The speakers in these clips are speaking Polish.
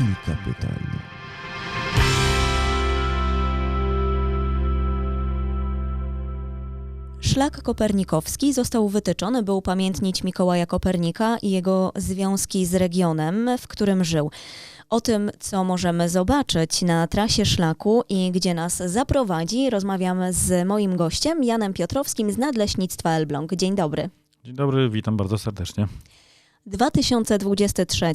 kilka pytań. Szlak kopernikowski został wytyczony, by upamiętnić Mikołaja Kopernika i jego związki z regionem, w którym żył. O tym, co możemy zobaczyć na trasie szlaku i gdzie nas zaprowadzi, rozmawiamy z moim gościem, Janem Piotrowskim z Nadleśnictwa Elbląg. Dzień dobry. Dzień dobry, witam bardzo serdecznie. 2023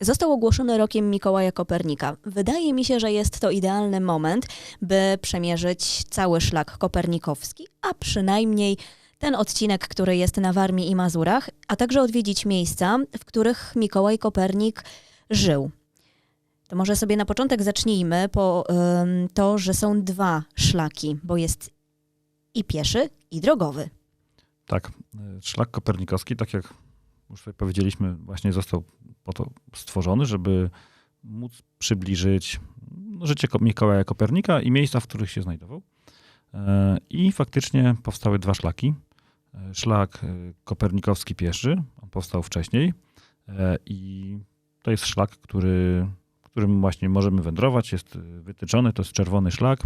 został ogłoszony rokiem Mikołaja Kopernika. Wydaje mi się, że jest to idealny moment, by przemierzyć cały szlak kopernikowski, a przynajmniej ten odcinek, który jest na Warmii i Mazurach, a także odwiedzić miejsca, w których Mikołaj Kopernik żył. To może sobie na początek zacznijmy po ym, to, że są dwa szlaki, bo jest i pieszy, i drogowy. Tak, szlak kopernikowski, tak jak już tutaj powiedzieliśmy, właśnie został po to stworzony, żeby móc przybliżyć no, życie Mikołaja Kopernika i miejsca, w których się znajdował. E, I faktycznie powstały dwa szlaki. E, szlak e, kopernikowski pieszy, on powstał wcześniej i to jest szlak, który, którym właśnie możemy wędrować, jest wytyczony, to jest czerwony szlak,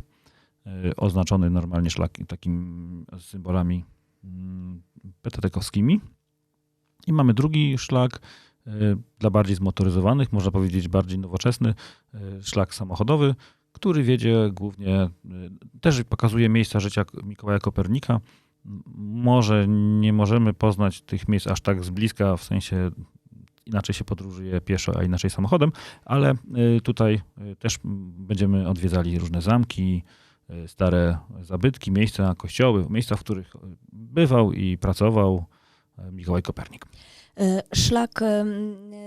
oznaczony normalnie szlak takimi symbolami mm, petetekowskimi. I mamy drugi szlak e, dla bardziej zmotoryzowanych, można powiedzieć bardziej nowoczesny, e, szlak samochodowy, który wiedzie głównie, e, też pokazuje miejsca życia Mikołaja Kopernika. Może nie możemy poznać tych miejsc aż tak z bliska, w sensie inaczej się podróżuje pieszo, a inaczej samochodem, ale tutaj też będziemy odwiedzali różne zamki, stare zabytki, miejsca, kościoły, miejsca, w których bywał i pracował Mikołaj Kopernik. E, szlak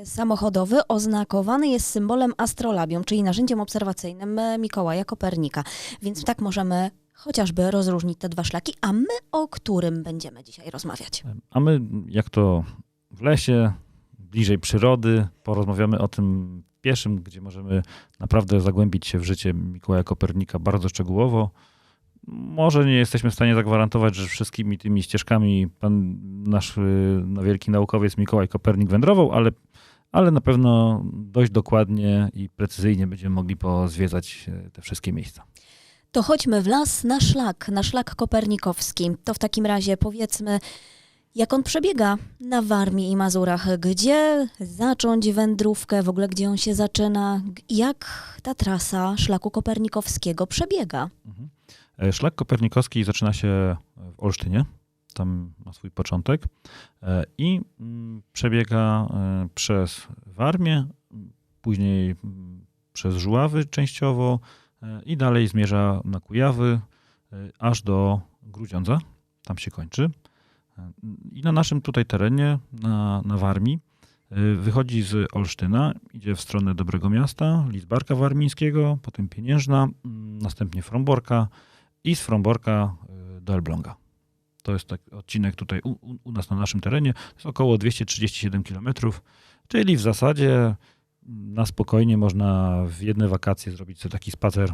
samochodowy oznakowany jest symbolem astrolabium, czyli narzędziem obserwacyjnym e, Mikołaja Kopernika. Więc tak możemy chociażby rozróżnić te dwa szlaki. A my o którym będziemy dzisiaj rozmawiać? A my, jak to w lesie, bliżej przyrody, porozmawiamy o tym pieszym, gdzie możemy naprawdę zagłębić się w życie Mikołaja Kopernika bardzo szczegółowo może nie jesteśmy w stanie zagwarantować, że wszystkimi tymi ścieżkami pan nasz no, wielki naukowiec Mikołaj Kopernik wędrował, ale, ale na pewno dość dokładnie i precyzyjnie będziemy mogli pozwiedzać e, te wszystkie miejsca. To chodźmy w las na szlak, na szlak kopernikowski. To w takim razie powiedzmy, jak on przebiega na Warmii i Mazurach? Gdzie zacząć wędrówkę, w ogóle gdzie on się zaczyna? Jak ta trasa szlaku kopernikowskiego przebiega? Mhm. E, szlak kopernikowski zaczyna się w Olsztynie, tam ma swój początek. E, i mm, przebiega e, przez Warmię, później mm, przez Żuławy częściowo i dalej zmierza na Kujawy, aż do Grudziądza, tam się kończy. I na naszym tutaj terenie, na, na Warmii, wychodzi z Olsztyna, idzie w stronę Dobrego Miasta, Lizbarka Warmińskiego, potem Pieniężna, mm, następnie Fromborka, i z Fromborka y, do Elbląga. To jest taki odcinek tutaj u, u, nas na naszym terenie. To jest około 237 km, czyli w zasadzie na spokojnie można w jedne wakacje zrobić sobie taki spacer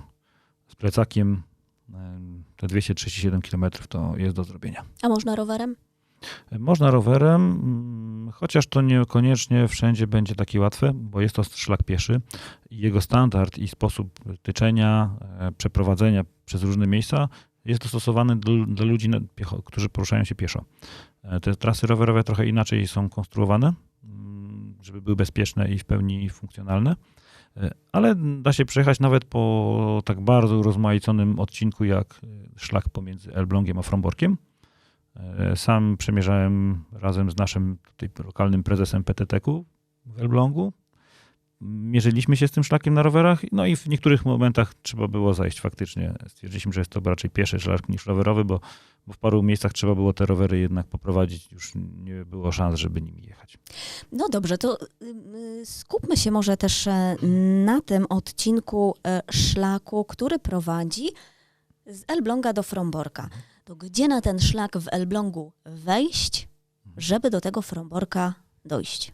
z plecakiem. Te 237 km to jest do zrobienia. A można rowerem? Można rowerem, mm, chociaż to niekoniecznie wszędzie będzie takie łatwe, bo jest to szlak pieszy. Jego standard i sposób tyczenia, e, przeprowadzenia przez różne miejsca jest dostosowany do, do ludzi, którzy poruszają się pieszo. E, te trasy rowerowe trochę inaczej są konstruowane, mm, żeby były bezpieczne i w pełni funkcjonalne, e, ale da się przejechać nawet po tak bardzo urozmaiconym odcinku jak szlak pomiędzy Elblągiem a Fromborkiem sam przemierzałem razem z naszym tutaj lokalnym prezesem PTT-ku w Elblągu. Mierzyliśmy się z tym szlakiem na rowerach, no i w niektórych momentach trzeba było zajść faktycznie. Stwierdziliśmy, że jest to raczej pieszy szlak niż rowerowy, bo, bo w paru miejscach trzeba było te rowery jednak poprowadzić. Już nie było szans, żeby nimi jechać. No dobrze, to y, skupmy się może też e, na tym odcinku e, szlaku, który prowadzi z Elbląga do Fromborka to gdzie na ten szlak w Elblągu wejść, żeby do tego Fromborka dojść?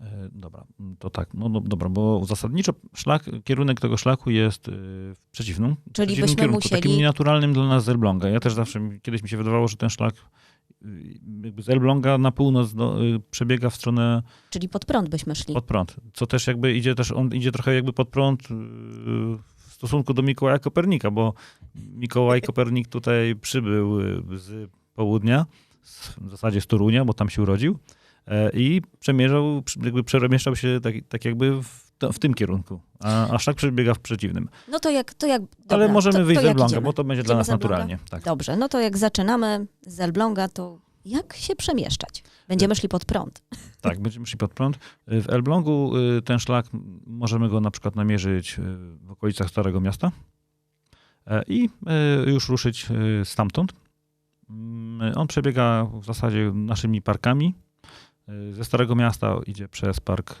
E, dobra, to tak, no, no dobra, bo zasadniczo szlak, kierunek tego szlaku jest y, w przeciwnym, Czyli przeciwnym byśmy kierunku, musieli... takim nienaturalnym dla nas z Elbląga. Ja też zawsze, kiedyś mi się wydawało, że ten szlak jakby z Elbląga na północ do, przebiega w stronę Czyli pod prąd byśmy szli. pod prąd. Co też jakby idzie też, on idzie trochę jakby pod prąd stosunku do Mikołaja Kopernika, bo Mikołaj Kopernik tutaj przybył z południa, w zasadzie z Torunia, bo tam się urodził i przemierzał, jakby przemieszczał się tak, tak jakby w w tym kierunku, a, a szlak przebiega w przeciwnym. No to jak... To jak dobra, Ale możemy to, wyjść to z Elbląga, bo to będzie Idziemy dla nas naturalnie. Tak. Dobrze, no to jak zaczynamy z Elbląga, to jak się przemieszczać? Będziemy szli pod prąd. tak, będziemy szli pod prąd. W Elblągu y, ten szlak, możemy go na przykład namierzyć y, w okolicach Starego Miasta e, i y, już ruszyć stamtąd. Mm, On przebiega w zasadzie naszymi parkami. Ze Starego Miasta idzie przez park,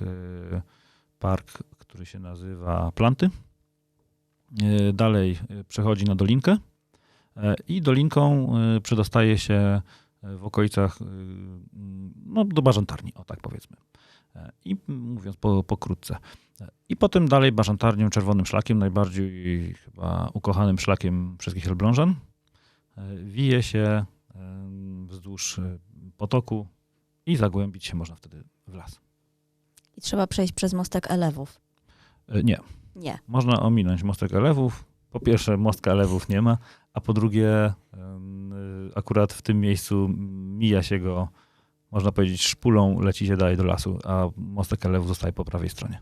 park który się nazywa Planty. Dalej przechodzi na Dolinkę i Dolinką przedostaje się w okolicach no, do Bażantarni, o tak powiedzmy. I mówiąc po, pokrótce. I potem dalej Bażantarnią, czerwonym szlakiem, najbardziej chyba ukochanym szlakiem wszystkich Elblążan, wije się wzdłuż potoku i zagłębić się można wtedy w las. I trzeba przejść przez mostek Elewów. Nie. Nie. Można ominąć mostek Elewów. Po pierwsze, mostka Elewów nie ma, a po drugie, akurat w tym miejscu mija się go, można powiedzieć, szpulą leci się dalej do lasu, a mostek Elewów zostaje po prawej stronie.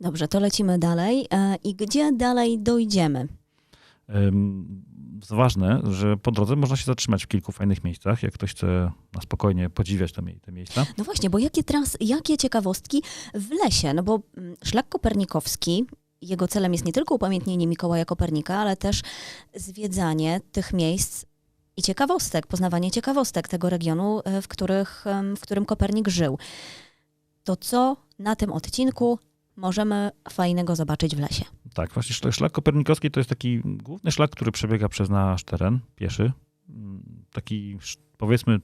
Dobrze, to lecimy dalej. E, I gdzie dalej dojdziemy? Ważne, że po drodze można się zatrzymać w kilku fajnych miejscach, jak ktoś chce na spokojnie podziwiać te, te miejsca. No właśnie, bo jakie, trans, jakie ciekawostki w lesie? No bo mm, szlak kopernikowski, jego celem jest nie tylko upamiętnienie Mikołaja Kopernika, ale też zwiedzanie tych miejsc i ciekawostek, poznawanie ciekawostek tego regionu, e, w, których, w którym Kopernik żył. To co na tym odcinku możemy fajnego zobaczyć w lesie? Tak, właśnie szlak kopernikowski to jest taki główny szlak, który przebiega przez nasz teren, pieszy. Taki, powiedzmy,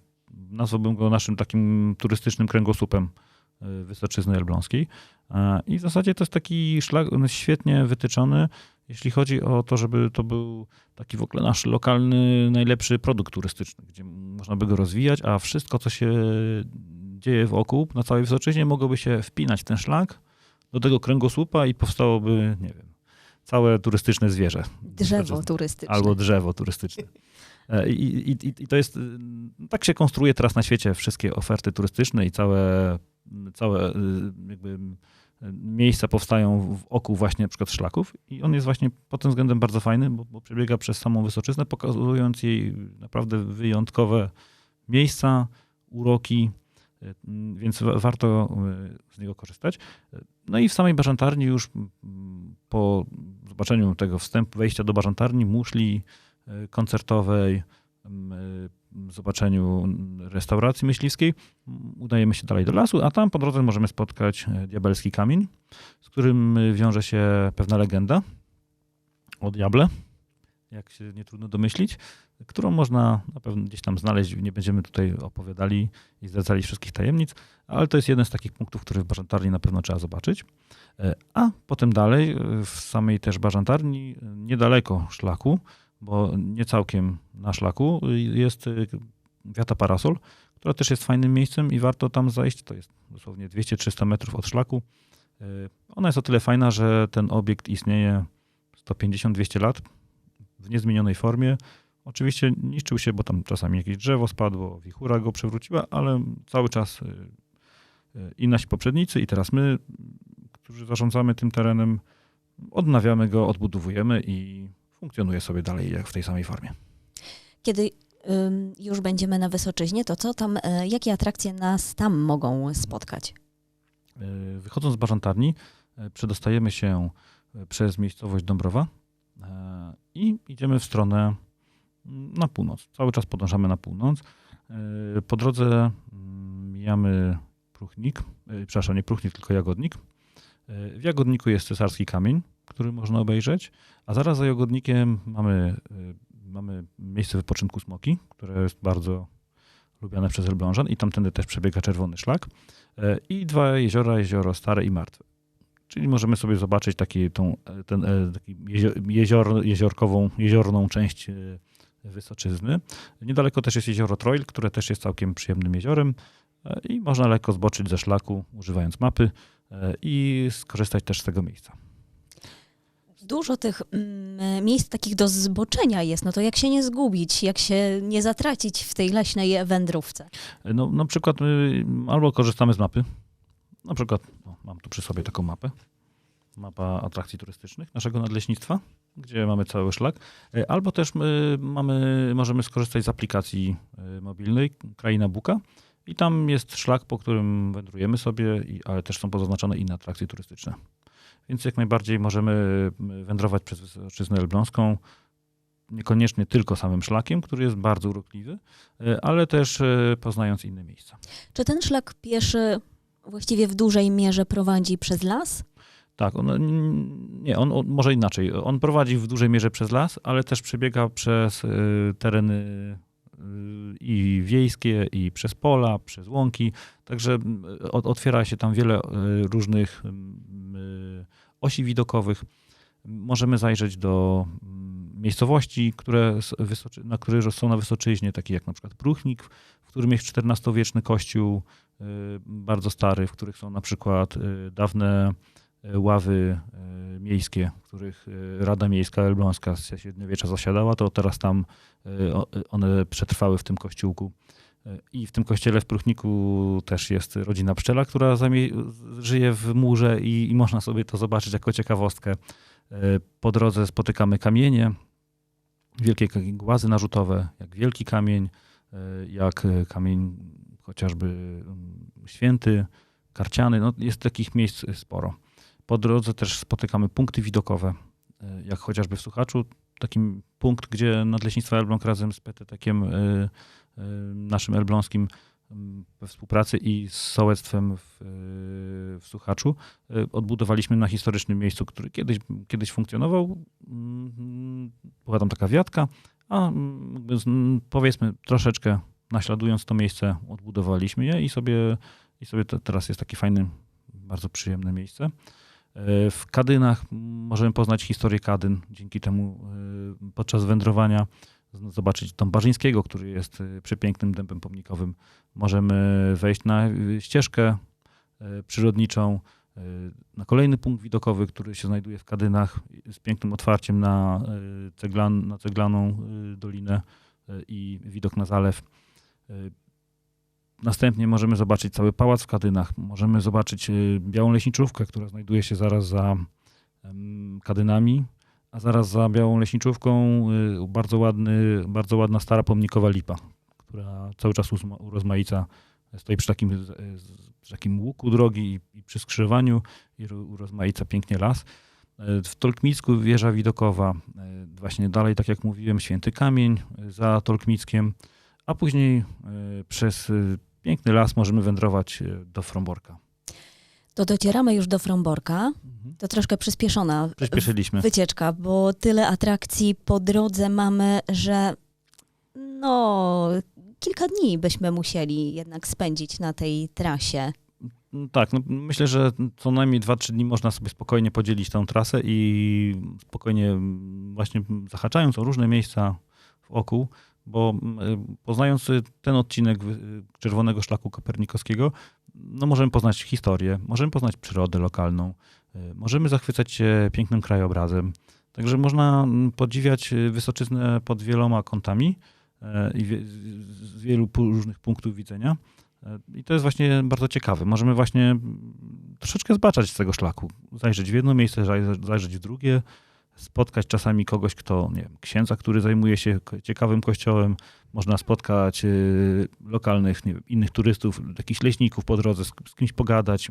nazwałbym go naszym takim turystycznym kręgosłupem Wysoczyzny Elbląskiej. I w zasadzie to jest taki szlak świetnie wytyczony, jeśli chodzi o to, żeby to był taki w ogóle nasz lokalny, najlepszy produkt turystyczny, gdzie można by go rozwijać, a wszystko, co się dzieje wokół, na całej Wysoczyźnie, mogłoby się wpinać w ten szlak do tego kręgosłupa i powstałoby, nie wiem, całe turystyczne zwierzę. Drzewo turystyczne. Albo drzewo turystyczne. I, i, I, to jest, tak się konstruuje teraz na świecie wszystkie oferty turystyczne i całe, całe jakby miejsca powstają w oku właśnie na przykład szlaków i on jest właśnie pod tym względem bardzo fajny, bo, bo przebiega przez samą Wysoczyznę, pokazując jej naprawdę wyjątkowe miejsca, uroki, więc warto z niego korzystać. No i w samej bażantarni już po zobaczeniu tego wstępu, wejścia do bażantarni, muszli koncertowej, zobaczeniu restauracji myśliwskiej, udajemy się dalej do lasu, a tam po drodze możemy spotkać diabelski kamień, z którym wiąże się pewna legenda o diable, jak się nie trudno domyślić, którą można na pewno gdzieś tam znaleźć. Nie będziemy tutaj opowiadali i zdradzali wszystkich tajemnic, ale to jest jeden z takich punktów, który w Bażantarni na pewno trzeba zobaczyć. A potem dalej, w samej też Bażantarni, niedaleko szlaku, bo nie całkiem na szlaku, jest Wiata Parasol, która też jest fajnym miejscem i warto tam zajść. To jest dosłownie 200-300 metrów od szlaku. Ona jest o tyle fajna, że ten obiekt istnieje 150-200 lat w niezmienionej formie. Oczywiście niszczył się, bo tam czasami jakieś drzewo spadło, wichura go przewróciła, ale cały czas i nasi poprzednicy, i teraz my, którzy zarządzamy tym terenem, odnawiamy go, odbudowujemy i funkcjonuje sobie dalej jak w tej samej formie. Kiedy już będziemy na Wysoczyźnie, to co tam, y, jakie atrakcje nas tam mogą spotkać? Wychodząc z Bażantarni, przedostajemy się przez miejscowość Dąbrowa i idziemy w stronę na północ. Cały czas podążamy na północ. Po drodze mijamy Pruchnik, przepraszam, nie Pruchnik, tylko Jagodnik. W Jagodniku jest cesarski kamień, który można obejrzeć, a zaraz za Jagodnikiem mamy, mamy miejsce wypoczynku Smoki, które jest bardzo lubiane przez Elblążan i tamtędy też przebiega czerwony szlak. I dwa jeziora, jezioro Stare i Martwe. Czyli możemy sobie zobaczyć taki, tą, ten, taki jezior, jeziorkową, jeziorną część Wysoczyzny. Niedaleko też jest jezioro Troil, które też jest całkiem przyjemnym jeziorem e, i można lekko zboczyć ze szlaku, używając mapy e, i skorzystać też z tego miejsca. Dużo tych mm, miejsc takich do zboczenia jest, no to jak się nie zgubić, jak się nie zatracić w tej leśnej wędrówce? No, na przykład my albo korzystamy z mapy, na przykład no, mam tu przy sobie taką mapę, mapa atrakcji turystycznych naszego nadleśnictwa, gdzie mamy cały szlak, e, albo też my mamy, możemy skorzystać z aplikacji mobilnej Kraina Buka. I tam jest szlak, po którym wędrujemy sobie, ale też są pozaznaczone inne atrakcje turystyczne. Więc jak najbardziej możemy wędrować przez Wysoczyznę Elbląską, niekoniecznie tylko samym szlakiem, który jest bardzo urokliwy, e, ale też poznając inne miejsca. Czy ten szlak pieszy właściwie w dużej mierze prowadzi przez las? Tak, on, nie, on, on, może inaczej. On prowadzi w dużej mierze przez las, ale też przebiega przez y, tereny i wiejskie, i przez pola, przez łąki. Także y, otwiera się tam wiele y, różnych y, osi widokowych. Możemy zajrzeć do mm, miejscowości, które, na które są na Wysoczyźnie, takie jak na przykład Pruchnik, w którym jest XIV-wieczny kościół, y, bardzo stary, w których są na przykład dawne E, ławy e, miejskie, w których e, Rada Miejska Elbląska z średniowiecza zasiadała, to teraz tam one przetrwały w tym kościółku. I w tym kościele w Pruchniku też jest rodzina pszczela, która żyje w murze i, i można sobie to zobaczyć jako ciekawostkę. Po drodze spotykamy kamienie, wielkie głazy narzutowe, jak wielki kamień, jak kamień chociażby mm, święty, karciany. No, jest takich miejsc sporo. Po drodze też spotykamy punkty widokowe, e, jak chociażby w Suchaczu, takim punkt, gdzie Nadleśnictwo Elbląg razem z PTT-kiem e, e, naszym elbląskim we współpracy i z sołectwem w, w Suchaczu odbudowaliśmy na historycznym miejscu, który kiedyś, kiedyś funkcjonował. Mm, była tam taka wiatka, a powiedzmy troszeczkę naśladując to miejsce odbudowaliśmy je i sobie, i sobie teraz jest takie fajne, bardzo przyjemne miejsce. E, w Kadynach możemy poznać historię Kadyn. Dzięki temu e, podczas wędrowania zobaczyć dom Barzyńskiego, który jest e, przepięknym dębem pomnikowym. Możemy wejść na ścieżkę przyrodniczą, na kolejny punkt widokowy, który się znajduje w Kadynach z pięknym otwarciem na, ceglan, na ceglaną dolinę i widok na zalew. Następnie możemy zobaczyć cały pałac w Kadynach, możemy zobaczyć y, białą leśniczówkę, która znajduje się zaraz za Kadynami, a zaraz za białą leśniczówką y, bardzo, ładny, bardzo ładna stara pomnikowa lipa, która cały czas urozmaica, stoi przy takim, przy takim łuku drogi i, przy skrzyżowaniu i urozmaica pięknie las. E, w Tolkmicku wieża widokowa, e, właśnie dalej, tak jak mówiłem, Święty Kamień za Tolkmickiem, a później e, przez piękny las możemy wędrować e, do Fromborka. To docieramy już do Fromborka. Mhm. To troszkę przyspieszona Przyspieszyliśmy. wycieczka, bo tyle atrakcji po drodze mamy, że no kilka dni byśmy musieli jednak spędzić na tej trasie. Tak, no myślę, że co najmniej 2-3 dni można sobie spokojnie podzielić tę trasę i spokojnie mm, właśnie zahaczając o różne miejsca wokół, bo y, poznając y, ten odcinek y, Czerwonego Szlaku Kopernikowskiego, no możemy poznać historię, możemy poznać przyrodę lokalną, możemy zachwycać się pięknym krajobrazem. Także można podziwiać Wysoczyznę pod wieloma kątami i z wielu różnych punktów widzenia. I to jest właśnie bardzo ciekawe. Możemy właśnie troszeczkę zbaczać z tego szlaku, zajrzeć w jedno miejsce, zajrzeć w drugie, spotkać czasami kogoś, kto, nie wiem, księdza, który zajmuje się ciekawym kościołem, można spotkać y, lokalnych, wiem, innych turystów, jakichś leśników po drodze, z, z, kimś pogadać.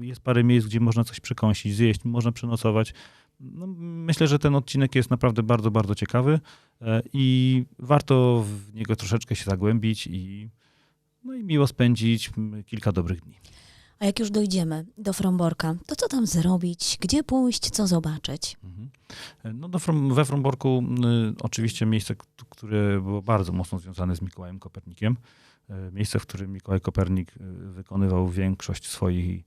Jest parę miejsc, gdzie można coś przekąsić, zjeść, można przenocować. No, myślę, że ten odcinek jest naprawdę bardzo, bardzo ciekawy e, i warto w niego troszeczkę się zagłębić i, no i miło spędzić kilka dobrych dni. A jak już dojdziemy do Fromborka, to co tam zrobić? Gdzie pójść? Co zobaczyć? Mhm. No do From, we Fromborku y, oczywiście miejsce, które było bardzo mocno związane z Mikołajem Kopernikiem. Y, miejsce, w którym Mikołaj Kopernik y, wykonywał większość swoich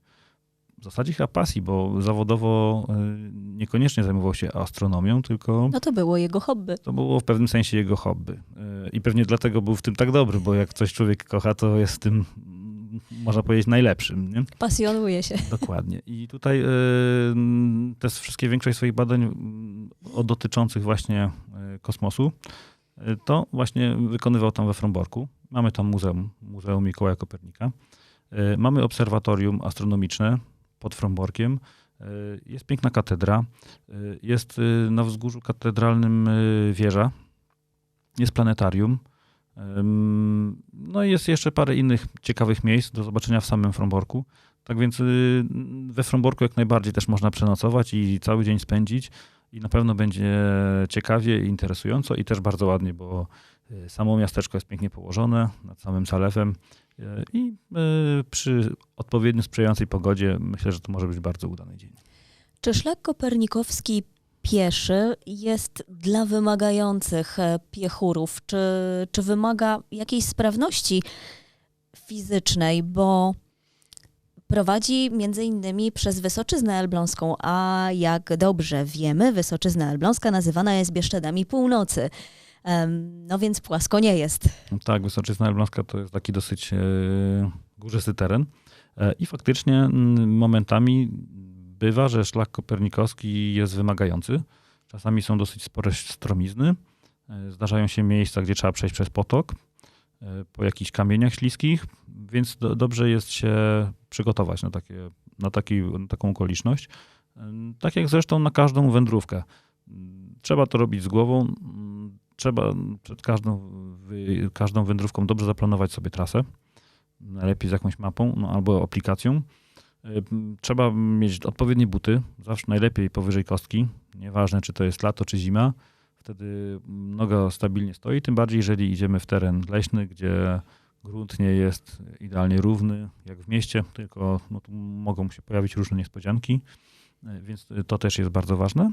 w zasadzie chyba pasji, bo zawodowo y, niekoniecznie zajmował się astronomią, tylko No to było jego hobby. to było w pewnym sensie jego hobby. Y, I pewnie dlatego był w tym tak dobry, bo jak coś człowiek kocha, to jest w tym, można powiedzieć, najlepszym. Nie? Pasjonuje się. Dokładnie. I tutaj y, te wszystkie, większość swoich badań mm, o dotyczących właśnie y, kosmosu, y, to właśnie wykonywał tam we Fromborku. Mamy tam muzeum, Muzeum Mikołaja Kopernika. Mamy obserwatorium astronomiczne pod Fromborkiem. Jest piękna katedra. Jest na wzgórzu katedralnym wieża. Jest planetarium. No i jest jeszcze parę innych ciekawych miejsc do zobaczenia w samym Fromborku. Tak więc y, we Fromborku jak najbardziej też można przenocować i cały dzień spędzić. I na pewno będzie ciekawie i interesująco i też bardzo ładnie, bo y, samo miasteczko jest pięknie położone nad samym Salewem y, i przy odpowiednio sprzyjającej pogodzie myślę, że to może być bardzo udany dzień. Czy szlak kopernikowski pieszy jest dla wymagających e, piechurów? Czy, czy wymaga jakiejś sprawności fizycznej? Bo prowadzi między innymi przez Wysoczyznę Elbląską, a jak dobrze wiemy, Wysoczyzna Elbląska nazywana jest Bieszczadami Północy. No więc płasko nie jest. Tak, Wysoczyzna Elbląska to jest taki dosyć e, górzysty teren E, i faktycznie momentami bywa, że szlak kopernikowski jest wymagający. Czasami są dosyć spore stromizny. E, Zdarzają się miejsca, gdzie trzeba przejść przez potok, e, po jakichś kamieniach śliskich, więc do, dobrze jest się przygotować na, takie, na, taki, na taką okoliczność. E, Tak jak zresztą na każdą wędrówkę. Trzeba to robić z głową. Trzeba przed każdą, każdą wędrówką dobrze zaplanować sobie trasę. Najlepiej z jakąś mapą no, albo aplikacją. Y, Trzeba mieć odpowiednie buty, zawsze najlepiej powyżej kostki. Nieważne, czy to jest lato, czy zima. Wtedy noga stabilnie stoi, tym bardziej, jeżeli idziemy w teren leśny, gdzie grunt nie jest idealnie równy, jak w mieście, tylko no, tu mogą się pojawić różne niespodzianki, y, więc to też jest bardzo ważne.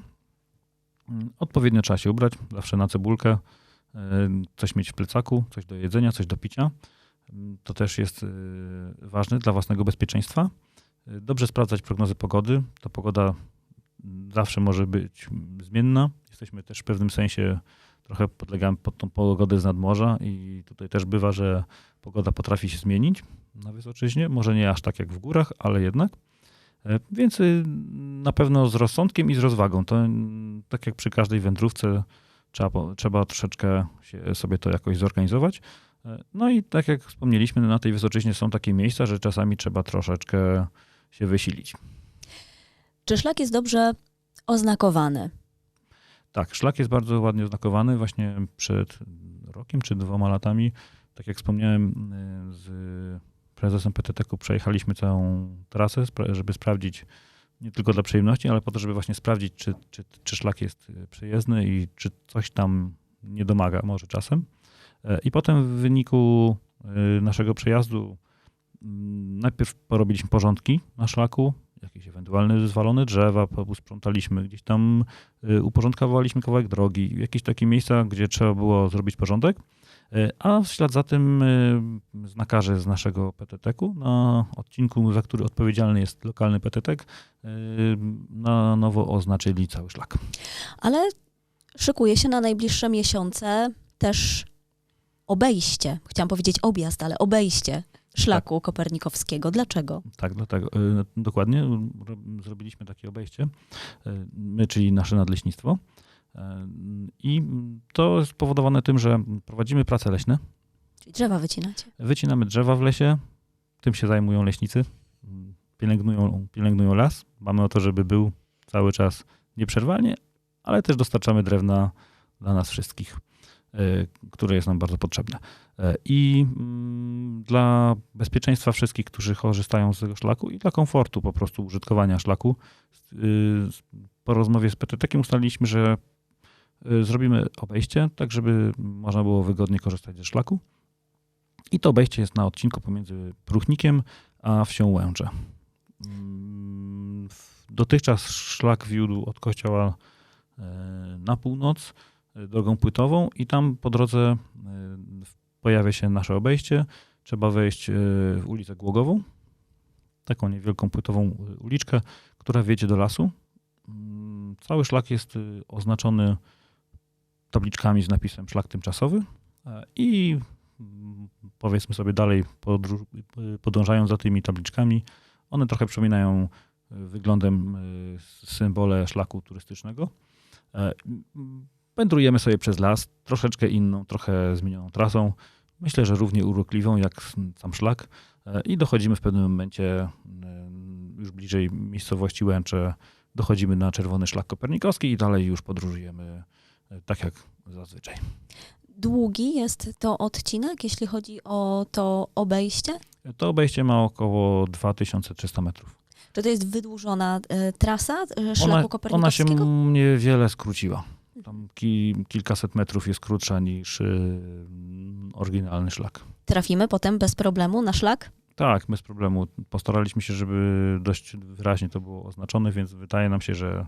Mm, Odpowiednio trzeba się ubrać, zawsze na cebulkę, y, coś mieć w plecaku, coś do jedzenia, coś do picia. Mm, To też jest ważne dla własnego bezpieczeństwa. Dobrze sprawdzać prognozy pogody. Ta pogoda zawsze może być zmienna. Jesteśmy też w pewnym sensie trochę podlegamy pod tą pogodę z nadmorza i tutaj też bywa, że pogoda potrafi się zmienić na Wysoczyźnie. Może nie aż tak jak w górach, ale jednak. E, Więc y, na pewno z rozsądkiem i z rozwagą. To mm, tak jak przy każdej wędrówce trzeba, trzeba troszeczkę sobie to jakoś zorganizować. E, No i tak jak wspomnieliśmy, na tej Wysoczyźnie są takie miejsca, że czasami trzeba troszeczkę się wysilić. Czy szlak jest dobrze oznakowany? Tak, szlak jest bardzo ładnie oznakowany. Właśnie przed rokiem czy dwoma latami, tak jak wspomniałem, y, z prezesem PTT-ku przejechaliśmy całą trasę, żeby sprawdzić nie tylko dla przyjemności, ale po to, żeby właśnie sprawdzić, czy, czy, czy szlak jest y, przyjezdny i czy coś tam nie domaga może czasem. E, I potem w wyniku y, naszego przejazdu najpierw porobiliśmy porządki na szlaku, jakieś ewentualne zwalone drzewa, posprzątaliśmy, gdzieś tam y, uporządkowaliśmy kawałek drogi, jakieś takie miejsca, gdzie trzeba było zrobić porządek, Y, a w ślad za tym y, znakarze z naszego PTT-ku na odcinku, za który odpowiedzialny jest lokalny PTT, na nowo oznaczyli cały szlak. Ale szykuje się na najbliższe miesiące też obejście. Chciałam powiedzieć objazd, ale obejście szlaku kopernikowskiego. Dlaczego? Tak, dlatego y, dokładnie ro- zrobiliśmy takie obejście, y, my, czyli nasze nadleśnictwo. Y, I to jest spowodowane tym, że prowadzimy prace leśne, Czyli drzewa wycinacie. wycinamy drzewa w lesie, tym się zajmują leśnicy, pielęgnują, pielęgnują las. Mamy o to, żeby był cały czas nieprzerwanie, ale też dostarczamy drewna dla nas wszystkich, które jest nam bardzo potrzebne. Y, I mm, dla bezpieczeństwa wszystkich, którzy korzystają z tego szlaku i dla komfortu po prostu użytkowania szlaku, y, po rozmowie z PTT-kiem ustaliliśmy, że y, zrobimy obejście, tak żeby można było wygodnie korzystać ze szlaku. I to obejście jest na odcinku pomiędzy Pruchnikiem a wsią Łęcze. Mm, Dotychczas szlak wiódł od kościoła e, na północ e, drogą płytową i tam po drodze e, pojawia się nasze obejście. Trzeba wejść e, w ulicę Głogową taką niewielką płytową y, uliczkę, która wiedzie do lasu. Mm, Cały szlak jest oznaczony tabliczkami z napisem szlak tymczasowy e, i mm, powiedzmy sobie dalej, podążając za tymi tabliczkami, one trochę przypominają wyglądem symbole szlaku turystycznego. Wędrujemy sobie przez las, troszeczkę inną, trochę zmienioną trasą. Myślę, że równie urokliwą jak sam szlak. E, I dochodzimy w pewnym momencie, e, już bliżej miejscowości Łęcze, dochodzimy na czerwony szlak kopernikowski i dalej już podróżujemy e, tak jak zazwyczaj. Długi jest to odcinek, jeśli chodzi o to obejście? To obejście ma około 2300 metrów. Czy to jest wydłużona trasa szlaku Ona, ona się kopernikowskiego? niewiele skróciła. Tam ki, kilkaset metrów jest krótsza niż y, oryginalny szlak. Trafimy potem bez problemu na szlak? Tak, bez problemu. Postaraliśmy się, żeby dość wyraźnie to było oznaczone, więc wydaje nam się, że,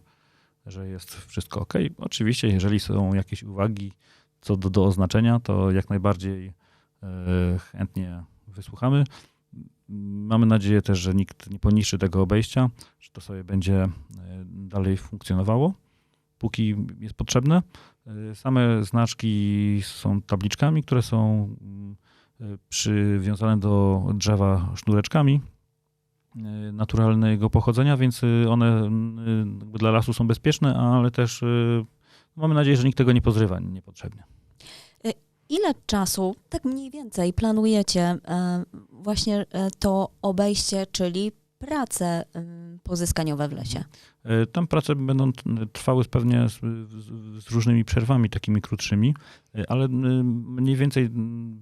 że jest wszystko ok. Oczywiście, jeżeli są jakieś uwagi co do, do oznaczenia, to jak najbardziej e, chętnie wysłuchamy. Mamy nadzieję też, że nikt nie poniszczy tego obejścia, że to sobie będzie e, dalej funkcjonowało, póki jest potrzebne. E, Same znaczki są tabliczkami, które są e, przywiązane do drzewa sznureczkami e, naturalnego pochodzenia, więc one dla lasu są bezpieczne, ale też mamy nadzieję, że nikt tego nie pozrywa niepotrzebnie. Ile czasu, tak mniej więcej, planujecie właśnie to obejście, czyli prace pozyskaniowe w lesie? E, Tam prace będą t- trwały pewnie z, z, różnymi przerwami takimi krótszymi, e, ale mniej więcej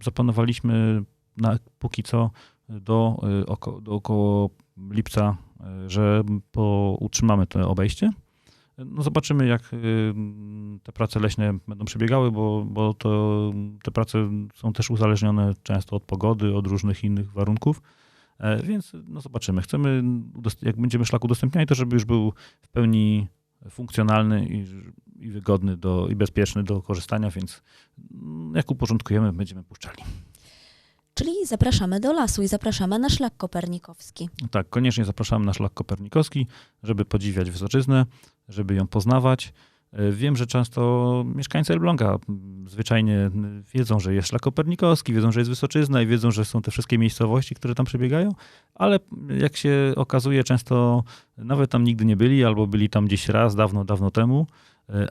zaplanowaliśmy na, póki co do, e, oko, do około lipca, e, że po, utrzymamy to obejście. E, No zobaczymy, jak e, te prace leśne będą przebiegały, bo, bo to, te prace są też uzależnione często od pogody, od różnych innych warunków. E, Więc no zobaczymy. Chcemy, jak będziemy szlak udostępniali, to żeby już był w pełni funkcjonalny i, i wygodny do, i bezpieczny do korzystania, więc mm, jak uporządkujemy, będziemy puszczali. Czyli zapraszamy do lasu i zapraszamy na szlak kopernikowski. Tak, koniecznie zapraszamy na szlak kopernikowski, żeby podziwiać Wysoczyznę, żeby ją poznawać. Wiem, że często mieszkańcy Elbląga zwyczajnie wiedzą, że jest szlak kopernikowski, wiedzą, że jest Wysoczyzna i wiedzą, że są te wszystkie miejscowości, które tam przebiegają, ale jak się okazuje, często nawet tam nigdy nie byli albo byli tam gdzieś raz, dawno, dawno temu.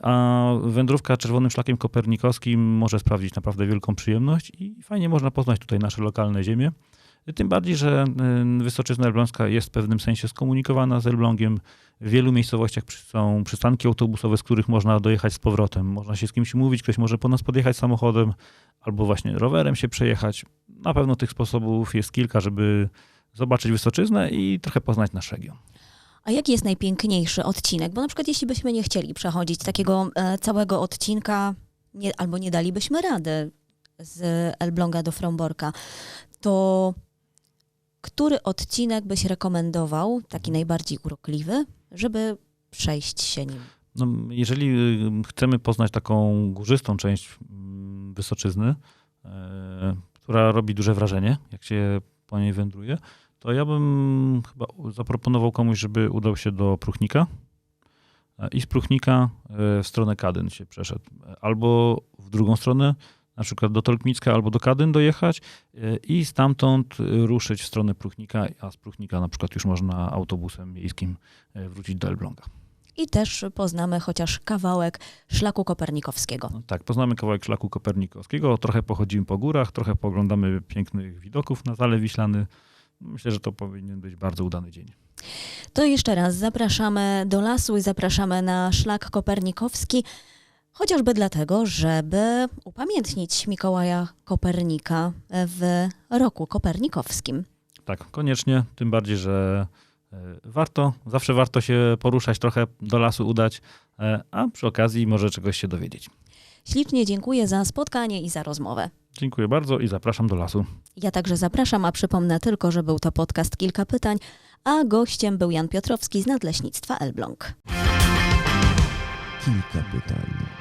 A wędrówka czerwonym szlakiem kopernikowskim może sprawić naprawdę wielką przyjemność i fajnie można poznać tutaj nasze lokalne ziemie. Tym bardziej, że y, Wysoczyzna Elbląska jest w pewnym sensie skomunikowana z Elblągiem. W wielu miejscowościach są przystanki autobusowe, z których można dojechać z powrotem. Można się z kimś mówić, ktoś może po nas podjechać samochodem albo właśnie rowerem się przejechać. Na pewno tych sposobów jest kilka, żeby zobaczyć Wysoczyznę i trochę poznać nasz region. A jaki jest najpiękniejszy odcinek? Bo na przykład jeśli byśmy nie chcieli przechodzić takiego e, całego odcinka, nie, albo nie dalibyśmy rady z Elbląga do Fromborka, to który odcinek byś rekomendował, taki najbardziej urokliwy, żeby przejść się nim? No, jeżeli y, chcemy poznać taką górzystą część mm, Wysoczyzny, e, która robi duże wrażenie, jak się po niej wędruje, to ja bym chyba zaproponował komuś, żeby udał się do Pruchnika e, i z Pruchnika e, w stronę Kadyn się przeszedł. Albo w drugą stronę, na przykład do Tolkmicka albo do Kadyn dojechać e, i stamtąd e, ruszyć w stronę Pruchnika, a z Pruchnika na przykład już można autobusem miejskim e, wrócić do Elbląga. I też poznamy chociaż kawałek szlaku kopernikowskiego. No tak, poznamy kawałek szlaku kopernikowskiego, trochę pochodzimy po górach, trochę poglądamy pięknych widoków na Zalew Wiślany. Myślę, że to powinien być bardzo udany dzień. To jeszcze raz zapraszamy do lasu i zapraszamy na szlak kopernikowski, chociażby dlatego, żeby upamiętnić Mikołaja Kopernika w roku kopernikowskim. Tak, koniecznie, tym bardziej, że e, warto, zawsze warto się poruszać, trochę do lasu udać, e, a przy okazji może czegoś się dowiedzieć. Ślicznie dziękuję za spotkanie i za rozmowę. Dziękuję bardzo i zapraszam do lasu. Ja także zapraszam, a przypomnę tylko, że był to podcast Kilka Pytań, a gościem był Jan Piotrowski z Nadleśnictwa Elbląg. Kilka pytań.